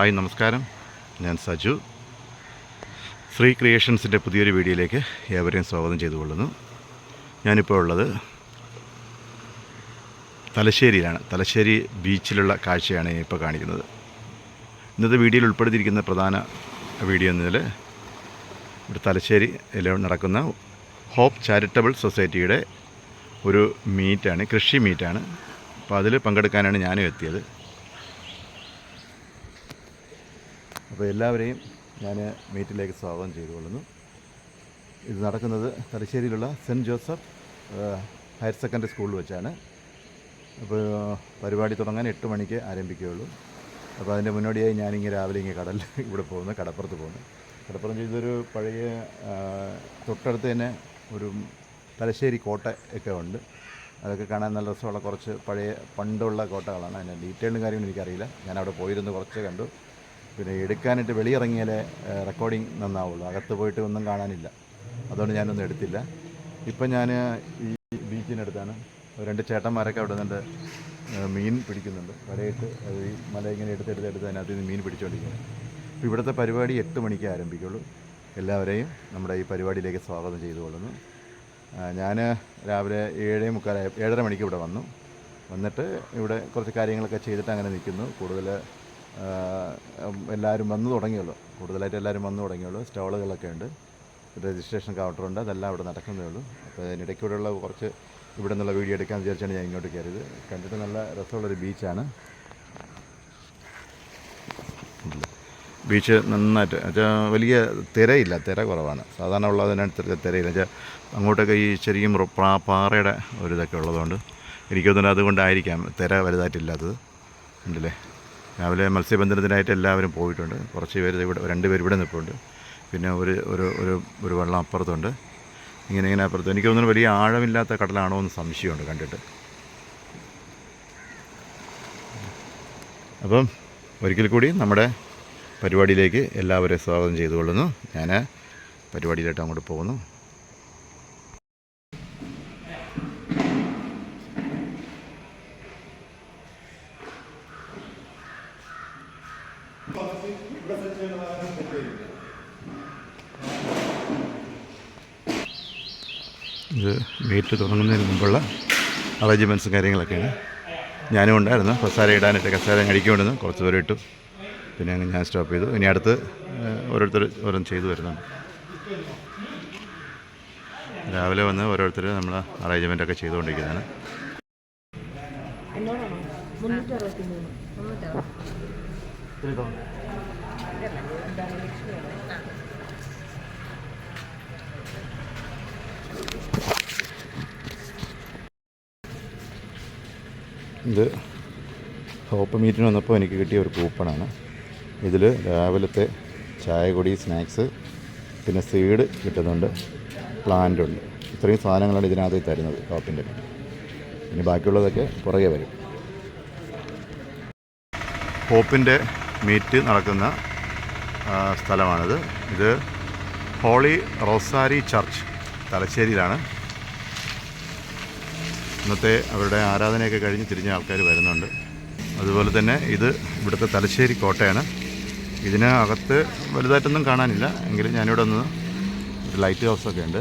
Hi നമസ്കാരം. ഞാൻ സജു. ശ്രീ ക്രിയേഷൻസിന്റെ പുതിയൊരു വീഡിയോയിലേക്ക് ഏവരെയും സ്വാഗതം ചെയ്തുകൊള്ളുന്നു. ഞാനിപ്പോൾ ഉള്ളത് തലശ്ശേരിയിലാണ്. തലശ്ശേരി ബീച്ചിലുള്ള കാഴ്ചയാണ് ഇപ്പോൾ കാണിക്കുന്നത്. ഇന്നത്തെ വീഡിയോയിൽ ഉൾപ്പെടുത്തിയിരിക്കുന്ന പ്രധാന വീഡിയോ എന്നതിൽ ഇവിടെ തലശ്ശേരിയിൽ നടക്കുന്ന ഹോപ്പ് ചാരിറ്റബിൾ സൊസൈറ്റിയുടെ ഒരു മീറ്റാണ് കൃഷി മീറ്റാണ്. അപ്പോൾ അതിൽ പങ്കെടുക്കാനാണ് ഞാനും എത്തിയത്. അപ്പോൾ എല്ലാവരെയും ഞാൻ മീറ്റിലേക്ക് സ്വാഗതം ചെയ്തുകൊള്ളുന്നു. ഇത് നടക്കുന്നത് തലശ്ശേരിയിലുള്ള സെന്റ് ജോസഫ് ഹയർ സെക്കൻഡറി സ്കൂളിൽ വെച്ചാണ്. അപ്പോൾ പരിപാടി തുടങ്ങാൻ എട്ട് മണിക്ക് ആരംഭിക്കുകയുള്ളൂ. അപ്പോൾ അതിന്റെ മുന്നോടിയായി ഞാനിങ്ങനെ രാവിലെ ഇങ്ങനെ കടലിൽ ഇവിടെ പോകുന്നു കടപ്പുറത്ത് പോകുന്നു. കടപ്പുറം ചെയ്തൊരു പഴയ തൊട്ടടുത്ത് തന്നെ ഒരു തലശ്ശേരി കോട്ട ഒക്കെ ഉണ്ട്. അതൊക്കെ കാണാൻ നല്ല രസമുള്ള കുറച്ച് പഴയ പണ്ടുള്ള കോട്ടകളാണ്. അതിന്റെ ഡീറ്റെയിലും കാര്യങ്ങളും എനിക്കറിയില്ല. ഞാൻ അവിടെ പോയിരുന്നു കുറച്ച് കണ്ടു. പിന്നെ എടുക്കാനായിട്ട് വെളിയിറങ്ങിയാലേ റെക്കോർഡിങ് നന്നാവുള്ളൂ. അകത്ത് പോയിട്ട് ഒന്നും കാണാനില്ല. അതുകൊണ്ട് ഞാനൊന്നും എടുത്തില്ല. ഇപ്പം ഞാൻ ഈ ബീച്ചിനടുത്താണ്. രണ്ട് ചേട്ടന്മാരൊക്കെ അവിടെ നിന്നുണ്ട് മീൻ പിടിക്കുന്നുണ്ട്. വലയിട്ട് അത് ഈ മല ഇങ്ങനെ എടുത്തെടുത്ത് എടുത്ത് അതിനകത്ത് നിന്ന് മീൻ പിടിച്ചുകൊണ്ടിരിക്കുന്നത് അപ്പോൾ ഇവിടുത്തെ പരിപാടി എട്ട് മണിക്ക് ആരംഭിക്കുള്ളൂ. എല്ലാവരെയും നമ്മുടെ ഈ പരിപാടിയിലേക്ക് സ്വാഗതം ചെയ്തുകൊള്ളുന്നു ഞാൻ രാവിലെ ഏഴേ മുക്കാലായ ഏഴര മണിക്ക് ഇവിടെ വന്നു. വന്നിട്ട് ഇവിടെ കുറച്ച് കാര്യങ്ങളൊക്കെ ചെയ്തിട്ട് അങ്ങനെ നിൽക്കുന്നു. കൂടുതൽ എല്ലാവരും വന്നു തുടങ്ങിയുള്ളൂ. കൂടുതലായിട്ട് എല്ലാവരും വന്നു തുടങ്ങിയുള്ളൂ. സ്റ്റോളുകളൊക്കെ ഉണ്ട്. രജിസ്ട്രേഷൻ കൗണ്ടറുണ്ട് അതെല്ലാം അവിടെ നടക്കുന്നേ ഉള്ളൂ. അപ്പോൾ അതിനിടയ്ക്കൂടെയുള്ള കുറച്ച് ഇവിടെ നിന്നുള്ള വീഡിയോ എടുക്കാൻ വിചാരിച്ചാണ് ഞാൻ ഇങ്ങോട്ട് കയറിയത്. കണ്ടിട്ട് നല്ല രസമുള്ളൊരു ബീച്ചാണ്. ബീച്ച് നന്നായിട്ട് വെച്ചാൽ വലിയ തിരയില്ല. തിര കുറവാണ്. സാധാരണ ഉള്ളതിനനുസരിച്ച് തിരയില്ല. വെച്ചാൽ അങ്ങോട്ടൊക്കെ ഈ ശരിക്കും പാറയുടെ ഒരു ഇതൊക്കെ ഉള്ളതുകൊണ്ട് എനിക്ക് തോന്നുന്നു അതുകൊണ്ടായിരിക്കാം തിര വലുതായിട്ടില്ലാത്തത്. ഉണ്ടല്ലേ? രാവിലെ മത്സ്യബന്ധനത്തിനായിട്ട് എല്ലാവരും പോയിട്ടുണ്ട്. കുറച്ച് പേര് ഇവിടെ രണ്ട് പേര് ഇവിടെ നിൽപ്പുണ്ട്. പിന്നെ ഒരു ഒരു ഒരു ഒരു വെള്ളം അപ്പുറത്തുണ്ട്. ഇങ്ങനെ ഇങ്ങനെ അപ്പുറത്ത് എനിക്ക് തോന്നുന്നു വലിയ ആഴമില്ലാത്ത കടലാണോ എന്ന് സംശയമുണ്ട് കണ്ടിട്ട്. അപ്പം ഒരിക്കൽ കൂടി നമ്മുടെ പരിപാടിയിലേക്ക് എല്ലാവരെയും സ്വാഗതം ചെയ്തുകൊള്ളുന്നു. ഞാൻ പരിപാടിയിലായിട്ട് അങ്ങോട്ട് പോകുന്നു ഇത് മീറ്റ് തുടങ്ങുന്നതിന് മുമ്പുള്ള അറേഞ്ച്മെന്റ്സും കാര്യങ്ങളൊക്കെയാണ്. ഞാനും ഉണ്ടായിരുന്നു. കസാര ഇടാനായിട്ട് കസാര അടിക്കൊണ്ടിരുന്നു കുറച്ച് ദൂരം ഇട്ടു. പിന്നെ അങ്ങ് ഞാൻ സ്റ്റോപ്പ് ചെയ്തു. ഇനി അടുത്ത് ഓരോരുത്തർ ഓരോന്ന് ചെയ്തു വരുന്നുണ്ട്. രാവിലെ വന്ന് ഓരോരുത്തർ നമ്മൾ അറേഞ്ച്മെന്റ് ഒക്കെ ചെയ്തുകൊണ്ടിരിക്കുന്നതാണ്. എന്നോടാണോ മുന്നൂറ്റി അറുപത്തി മൂന്ന് മുന്നൂറ്റി ഇത് ഹോപ്പ് മീറ്റിന് വന്നപ്പോൾ എനിക്ക് കിട്ടിയ ഒരു കൂപ്പണാണ്. ഇതിൽ രാവിലത്തെ ചായ പൊടി സ്നാക്സ് പിന്നെ സീഡ് കിട്ടുന്നുണ്ട്. പ്ലാന്റ് ഉണ്ട്. ഇത്രയും സാധനങ്ങളാണ് ഇതിനകത്ത് തരുന്നത് ഹോപ്പിന്റെ ഇനി ബാക്കിയുള്ളതൊക്കെ പുറകെ വരും. ഹോപ്പിന്റെ മീറ്റ് നടക്കുന്ന സ്ഥലമാണിത്. ഇത് ഹോളി റോസാരി ചർച്ച് തലശ്ശേരിയിലാണ്. ഇന്നത്തെ അവരുടെ ആരാധനയൊക്കെ കഴിഞ്ഞ് തിരിഞ്ഞ ആൾക്കാർ വരുന്നുണ്ട്. അതുപോലെ തന്നെ ഇത് ഇവിടുത്തെ തലശ്ശേരി കോട്ടയാണ്. ഇതിന് അകത്ത് വലുതായിട്ടൊന്നും കാണാനില്ല. എങ്കിലും ഞാനിവിടെ ഒന്ന് ഒരു ലൈറ്റ് ഹൗസൊക്കെ ഉണ്ട്.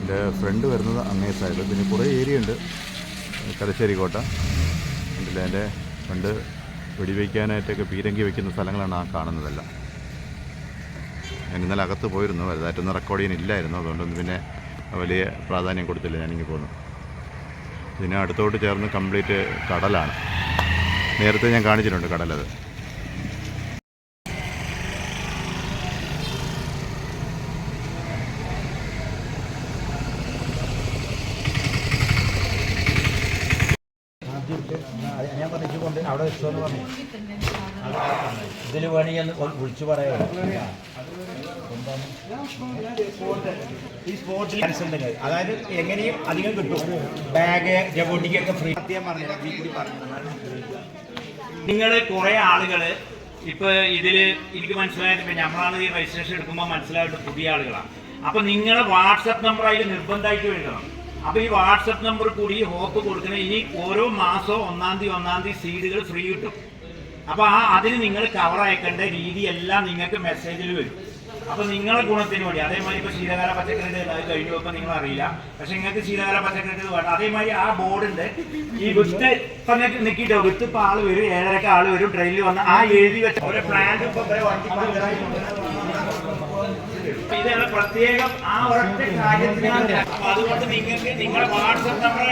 എന്റെ ഫ്രണ്ട് വരുന്നത് അങ്ങേ സൈഡ് പിന്നെ കുറേ ഏരിയ ഉണ്ട്. തലശ്ശേരി കോട്ട. ഉണ്ടല്ലേ എന്റെ പണ്ട് വെടിവെക്കാനായിട്ടൊക്കെ പീരങ്കി വയ്ക്കുന്ന സ്ഥലങ്ങളാണ് ആ കാണുന്നതെല്ലാം. ഞാൻ ഇന്നലെ അകത്ത് പോയിരുന്നു. വലുതായിട്ടൊന്നും റെക്കോർഡ് ചെയ്യാനില്ലായിരുന്നു. അതുകൊണ്ടൊന്നും പിന്നെ വലിയ പ്രാധാന്യം കൊടുത്തില്ല. ഞാനിങ്ങനെ പോന്നു. ഇതിന് അടുത്തോട്ട് ചേർന്ന് കംപ്ലീറ്റ് കടലാണ്. നേരത്തെ ഞാൻ കാണിച്ചിട്ടുണ്ട് കടലത് ഞാൻ പറഞ്ഞു അവിടെ വെച്ചോന്ന് പറഞ്ഞു. ഇതിൽ വേണമെങ്കിൽ വിളിച്ചു പറയാം ഈ അതായത് എങ്ങനെയും അധികം കിട്ടും. ബാഗ് ജബോട്ടിക്കൊക്കെ ഫ്രീ സത്യം നിങ്ങൾ കുറെ ആളുകൾ ഇപ്പൊ ഇതിൽ എനിക്ക് മനസ്സിലായത് ഇപ്പൊ നമ്മളാണ് ഈ രജിസ്ട്രേഷൻ എടുക്കുമ്പോൾ മനസ്സിലായിട്ട് പുതിയ ആളുകളാണ്. അപ്പൊ നിങ്ങളെ വാട്സപ്പ് നമ്പർ അതിൽ നിർബന്ധമായിട്ട് എഴുതണം അപ്പൊ ഈ വാട്സപ്പ് നമ്പർ കൂടി ഹോപ്പ് കൊടുക്കണേ ഇനി ഓരോ മാസവും ഒന്നാം തീയതി ഒന്നാം തീയതി സീഡുകൾ ഫ്രീ കിട്ടും. അപ്പൊ ആ അതിന് നിങ്ങൾ കവർ അയക്കേണ്ട രീതിയെല്ലാം നിങ്ങൾക്ക് മെസ്സേജിൽ വരും. അപ്പൊ നിങ്ങളെ ഗുണത്തിന് വേണ്ടി അതേമാതിരി ഇപ്പൊ ശീതകാല പച്ചക്കറിയുടെ അത് കഴിഞ്ഞു വെക്കാൻ നിങ്ങൾ അറിയില്ല. പക്ഷെ നിങ്ങൾക്ക് ശീതകാല പച്ചക്കറിയുടെ വേണ്ട. അതേമാതിരി ആ ബോർഡിന്റെ ഈ വിത്ത് ഇപ്പൊ നിൽക്കിട്ടോ വിത്ത് ഇപ്പൊ ആൾ വരും ഏഴരക്ക് ആൾ വരും ട്രെയിനിൽ വന്ന് ആ എഴുതി വെച്ച ഒരു പ്ലാന്റ് ഇപ്പൊ ഇതാണ് പ്രത്യേകം ആ ഒരൊറ്റ കാര്യത്തിനാണ് അപ്പൊ അതുകൊണ്ട് നിങ്ങൾക്ക് നിങ്ങളുടെ വാട്സപ്പ് നമ്പർ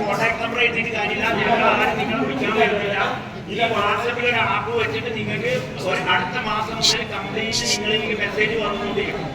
കോൺടാക്ട് നമ്പർ എഴുതിയിട്ട് കാര്യമില്ല. ഞങ്ങൾ ആരും നിങ്ങളെ വിളിക്കാൻ പറ്റില്ല ഈ വാട്സപ്പിൽ ഒരു ആപ്പ് വെച്ചിട്ട് നിങ്ങൾക്ക് അടുത്ത മാസം മുതൽ കംപ്ലീറ്റ് നിങ്ങളിലേക്ക് മെസ്സേജ് വന്നുകൊണ്ടിരിക്കും.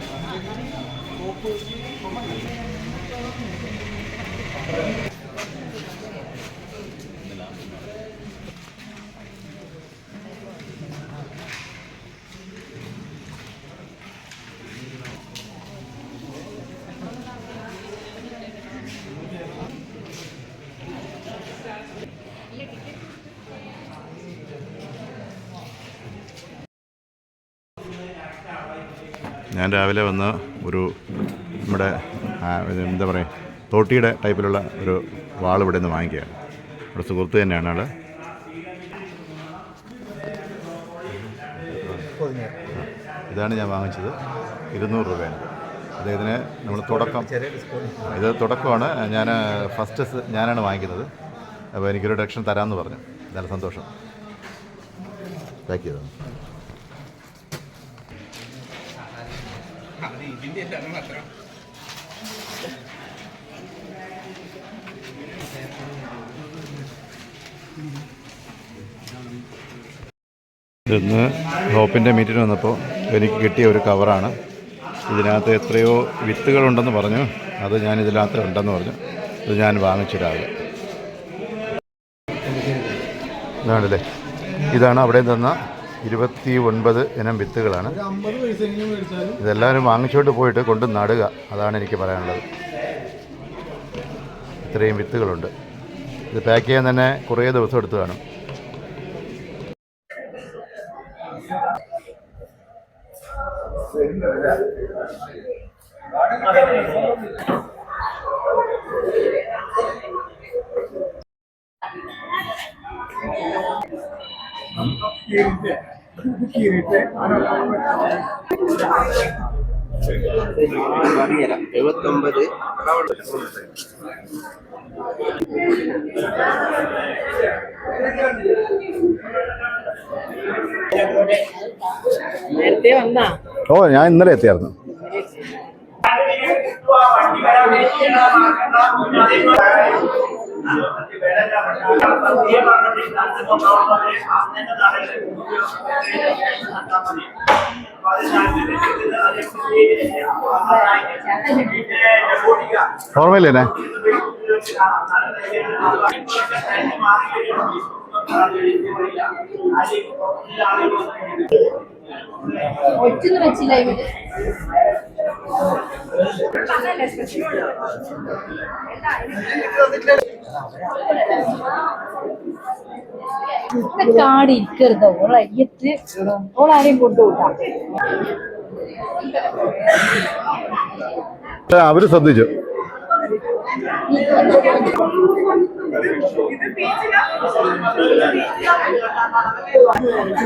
ഞാൻ രാവിലെ വന്ന് ഒരു നമ്മുടെ എന്താ പറയുക തോട്ടിയുടെ ടൈപ്പിലുള്ള ഒരു വാൾ ഇവിടെ നിന്ന് വാങ്ങിക്കുകയാണ്. ഇവിടെ സുഹൃത്ത് തന്നെയാണ് ആൾ ഇതാണ് ഞാൻ വാങ്ങിച്ചത്. ഇരുന്നൂറ് രൂപയാണ്. അദ്ദേഹത്തിന് നമ്മൾ തുടക്കം ഇത് തുടക്കമാണ്. ഞാൻ ഫസ്റ്റ് ഞാനാണ് വാങ്ങിക്കുന്നത്. അപ്പോൾ എനിക്കൊരു ഡക്ഷൻ തരാമെന്ന് പറഞ്ഞു. നല്ല സന്തോഷം. പാക്ക് ചെയ്തത് ഇന്ന് ഹോപ്പിന്റെ മീറ്റിന് വന്നപ്പോൾ എനിക്ക് കിട്ടിയ ഒരു കവറാണ്. ഇതിനകത്ത് എത്രയോ വിത്തുകളുണ്ടെന്ന് പറഞ്ഞു. അത് ഞാൻ ഇതിനകത്ത് ഉണ്ടെന്ന് പറഞ്ഞു. അത് ഞാൻ വാങ്ങിച്ചു രാവിലെ ഇതാണല്ലേ? ഇതാണ് അവിടെ തന്ന ഇരുപത്തി ഒൻപത് ഇനം വിത്തുകളാണ്. ഇതെല്ലാവരും വാങ്ങിച്ചോട്ട് പോയിട്ട് കൊണ്ട് നടുക. അതാണ് എനിക്ക് പറയാനുള്ളത്. ഇത്രയും വിത്തുകളുണ്ട്. ഇത് പാക്ക് ചെയ്യാൻ തന്നെ കുറേ ദിവസം എടുത്തു കാണും. എഴുപത്തൊമ്പത് നേരത്തെ വന്നാ? ഓ ഞാൻ ഇന്നലെ എത്തിയായിരുന്നു. ഓർമ്മയില്ലേ ഒറ്റന്ന് വെച്ചില്ല ഇവർ. കാട് ഇരിക്കരുത്. ഓളെ അയ്യത്ത് ഓളാരെയും കൊണ്ടുവിട്ടാ അവർ ശ്രദ്ധിച്ചു. ഇത്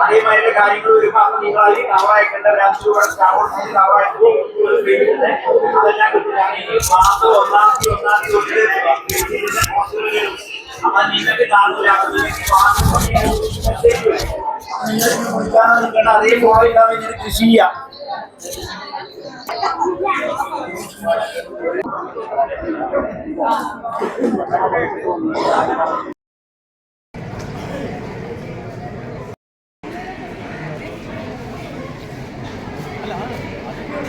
അതേമാതിരി കാര്യങ്ങൾ വരുമ്പോൾ അപ്പൊ നിങ്ങൾ അതിൽ കവറായിട്ടുണ്ട് ഒരു അഞ്ച് രൂപ സ്റ്റാമ്പോട്ട് കവറായിട്ട് അതെല്ലാം കിട്ടില്ല മാസം ഒന്നാം തീയതി ഒന്നാം തീയതി അപ്പൊ നിങ്ങൾക്ക് താല്പര്യം നിങ്ങൾക്ക് അതേ ഫോളോ ഇല്ലാതെ ഇങ്ങനെ കൃഷി ചെയ്യാം Thank you.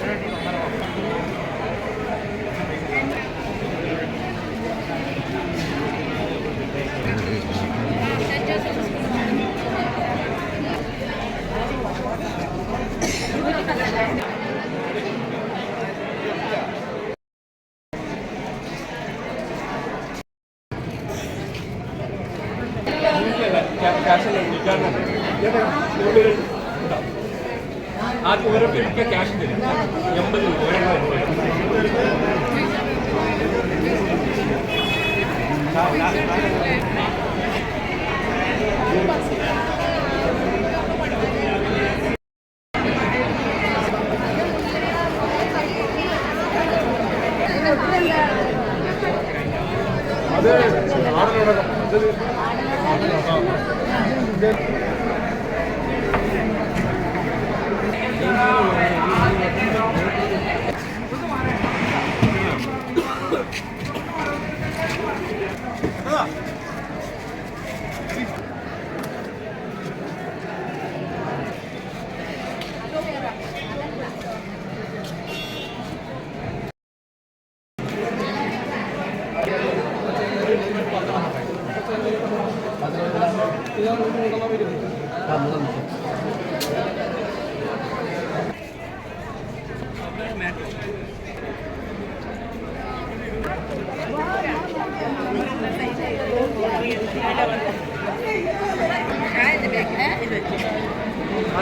なるほど。Thank you.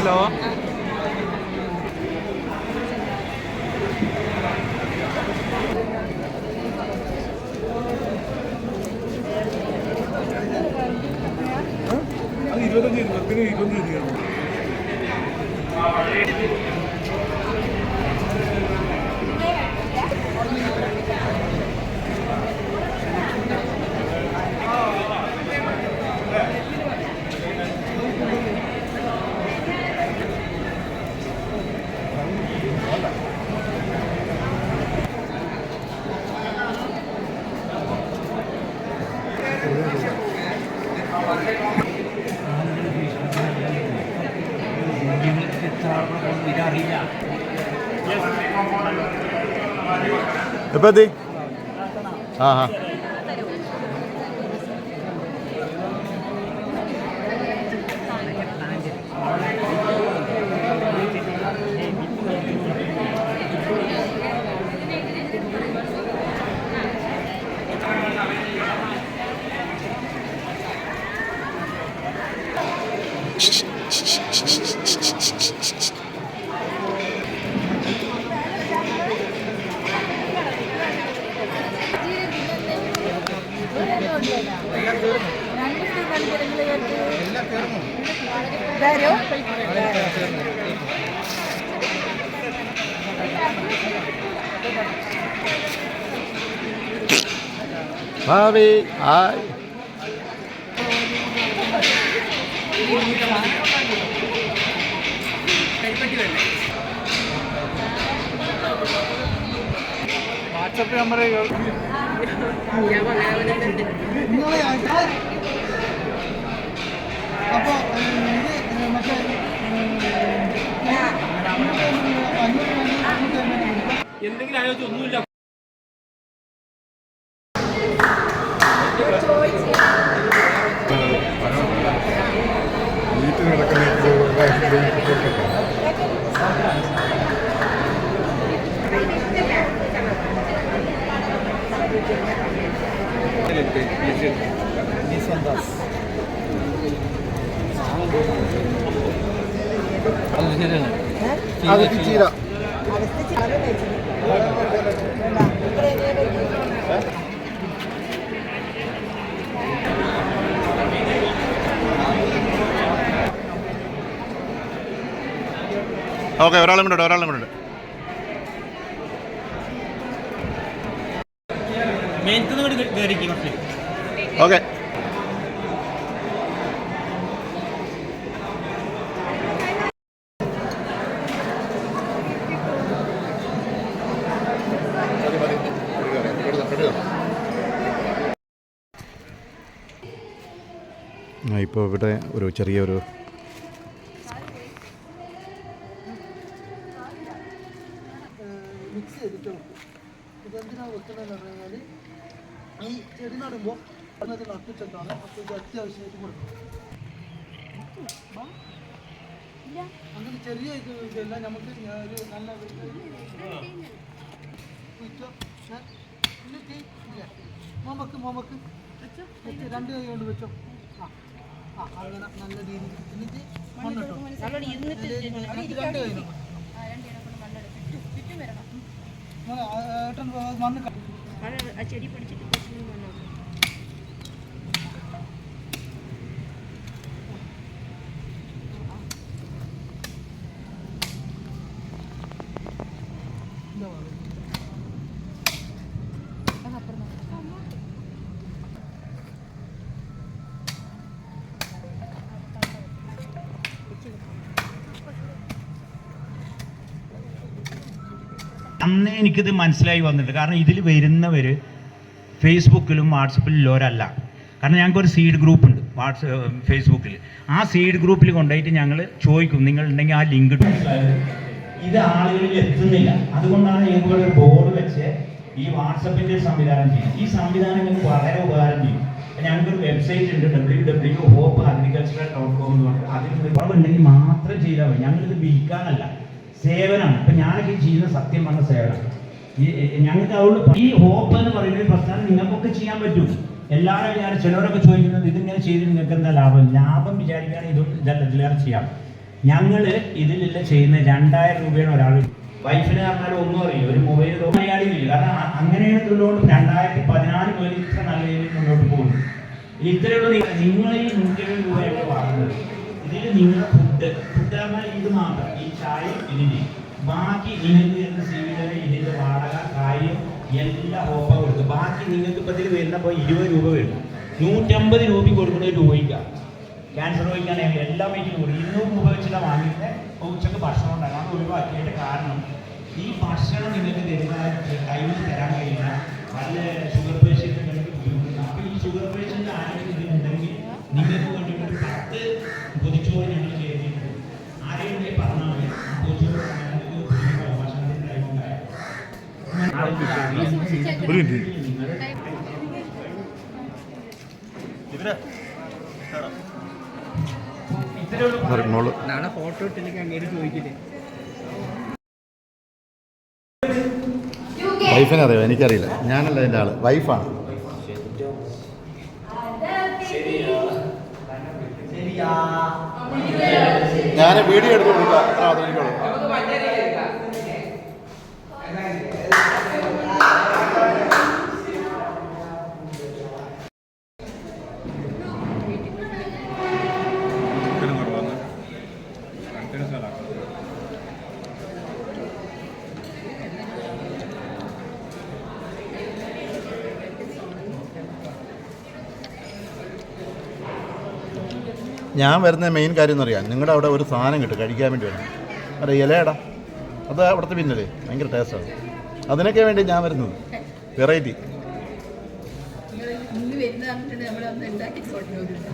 있어. 아니 이러던 일이 그냥 이런 일이야. എത്തി ആ ആ ഇത് മറ്റേ എന്തെങ്കിലും ആലോചിച്ച് ഒന്നുമില്ല ചീര ഓക്കെ ഒരാളും കൂടെ ഒരാളും കൂടെ ഉണ്ട്. മേത്തുനിന്ന് കയറിക്കും കുറച്ച് ഓക്കെ ഇപ്പോൾ ഇവിടെ ഒരു ചെറിയൊരു മിക്സ് ചെയ്തിട്ട് വെക്കും ഇതെന്തിനാ വെക്കുന്നതെന്ന് പറഞ്ഞു കഴിഞ്ഞാൽ ഈ ചെടി നടുമ്പോൾ അത് നട്ടിട്ടാണ് കൊടുക്കണം? അങ്ങനെ ചെറിയ ഇത് ഇതെല്ലാം നമുക്ക് ഒരു നല്ല മോമക്ക് മോമക്ക്. വെച്ച്. രണ്ട് കൈ കൊണ്ട് വെച്ചോ. ആ ആ അങ്ങനെ നല്ല രീതിയിൽ. എന്നിട്ട് മണ്ണിട്ടു രണ്ട് കൈ മണ്ണ് ചെടി പിടിച്ചിട്ട് അന്ന് എനിക്കിത് മനസ്സിലായി വന്നിട്ടുണ്ട്. കാരണം ഇതിൽ വരുന്നവർ ഫേസ്ബുക്കിലും വാട്സപ്പിലും ഉള്ളവരല്ല കാരണം ഞങ്ങൾക്കൊരു സീഡ് ഗ്രൂപ്പ് ഉണ്ട് വാട്സ് ഫേസ്ബുക്കിൽ ആ സീഡ് ഗ്രൂപ്പിൽ കൊണ്ടുപോയിട്ട് ഞങ്ങൾ ചോദിക്കും നിങ്ങൾ ഉണ്ടെങ്കിൽ ആ ലിങ്ക് ഇടും ഇത് ആളുകളിൽ എത്തുന്നില്ല. അതുകൊണ്ടാണ് ഞങ്ങൾ ഒരു ബോർഡ് വെച്ച് ഈ വാട്സപ്പിന്റെ സംവിധാനം ചെയ്യുന്നത്. ഈ സംവിധാനം ഞങ്ങൾക്ക് വളരെ ഉപകാരം ചെയ്യും. ഞങ്ങൾക്കൊരു വെബ്സൈറ്റ് ഉണ്ട് W W hope agricultural dot com എന്ന് പറഞ്ഞിട്ട് അതിൽ കുറവുണ്ടെങ്കിൽ മാത്രം ചെയ്താൽ മതി. ഞങ്ങളിത് വിൽക്കാനല്ല. സേവനമാണ് ഇപ്പം ഞാനൊക്കെ ചെയ്യുന്ന സത്യം പറഞ്ഞ സേവനം. ഞങ്ങൾക്ക് അതുകൊണ്ട് ഈ ഹോപ്പ് എന്ന് പറയുന്ന പ്രസ്ഥാനം നിങ്ങൾക്കൊക്കെ ചെയ്യാൻ പറ്റും. എല്ലാവരും ഞാൻ ചിലരൊക്കെ ചോദിക്കുന്നത് ഇതിങ്ങനെ ചെയ്ത് നിങ്ങൾക്ക് എന്താ ലാഭം? ലാഭം വിചാരിക്കാൻ ഇതും ഇതല്ല ഇതിലേറെ ചെയ്യാം. ഞങ്ങൾ ഇതിലെല്ലാം ചെയ്യുന്ന രണ്ടായിരം രൂപയാണ് ഒരാൾ. വൈഫിന് പറഞ്ഞാൽ ഒന്നും അറിയില്ല. ഒരു മൊബൈൽ മലയാളിയില്ല കാരണം അങ്ങനെയാണ് ഇതിലുകൊണ്ട് രണ്ടായിരത്തി പതിനാല് മുതൽ ഇത്ര നല്ല രീതിയിൽ മുന്നോട്ട് പോകുന്നു ഇത്രയുള്ള നിങ്ങൾ ഈ നൂറ്റി രൂപയാണ് വാങ്ങുന്നത്. ഇതിൽ നിങ്ങളുടെ ഫുഡ് ഫുഡ് ഇത് മാത്രം. ചായ ഇതിന്റെ ബാക്കി നിങ്ങൾക്ക് വരുന്ന ഇതിന്റെ വാടക കാര്യം എല്ലാ ഓഫർ കൊടുക്കും ബാക്കി നിങ്ങൾക്ക് ഇപ്പത്തിൽ വരുന്നപ്പോൾ ഇരുപത് രൂപ വരും നൂറ്റമ്പത് രൂപ കൊടുക്കുന്നത് രോഗിക്കാം ക്യാൻസർ രോഗിക്കാണെങ്കിൽ എല്ലാം വെച്ച് കൂടി ഇരുന്നൂറ് രൂപ വെച്ചിട്ട് വാങ്ങിയിട്ട് ഉച്ചയ്ക്ക് ഭക്ഷണം ഉണ്ടാക്കാം അത് ഒഴിവാക്കിയിട്ട് കാരണം ഈ ഭക്ഷണം നിങ്ങൾക്ക് തരുന്ന ടൈമിൽ തരാൻ കഴിയില്ല. വല്ല ഷുഗർ പേഷ്യന്റ് നിങ്ങൾക്ക് ബുദ്ധിമുട്ടുണ്ട് അപ്പോൾ ഈ ഷുഗർ പേഷ്യന്റ് ആരെങ്കിലും ഉണ്ടെങ്കിൽ നിങ്ങൾക്ക് വേണ്ടി ഒരു പത്ത് പൊതിച്ചോറ് ഞങ്ങൾ ചെയ്തിട്ടുണ്ട് ആരെങ്കിലും പറഞ്ഞാൽ മതി ആ പൊതിച്ചോറ് ഞങ്ങൾക്ക് ഭക്ഷണത്തിന്റെ ടൈമുണ്ടായി ഒരു മിനിറ്റ് ഇത്രയുള്ള മോൾ നാളെ ഫോട്ടോ ഇട്ടില്ലെങ്കിൽ അങ്ങേര് ചോദിക്കില്ലേ? വൈഫിനെ അറിയാം? എനിക്കറിയില്ല. ഞാനല്ല എന്റെ ആൾ. വൈഫാണ് ഞാൻ വീഡിയോ എടുത്ത് കൊടുക്കാം അത്ര മാത്രമേ ഞാൻ വരുന്ന മെയിൻ കാര്യം എന്ന് പറയാം. നിങ്ങളുടെ അവിടെ ഒരു സാധനം കിട്ടും കഴിക്കാൻ വേണ്ടി വരണം. അറിയാം ഇലയടാ. അത് അവിടുത്തെ പിന്നല്ലേ ഭയങ്കര ടേസ്റ്റാണ് അതിനൊക്കെ വേണ്ടി ഞാൻ വരുന്നത്. വെറൈറ്റി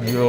അയ്യോ.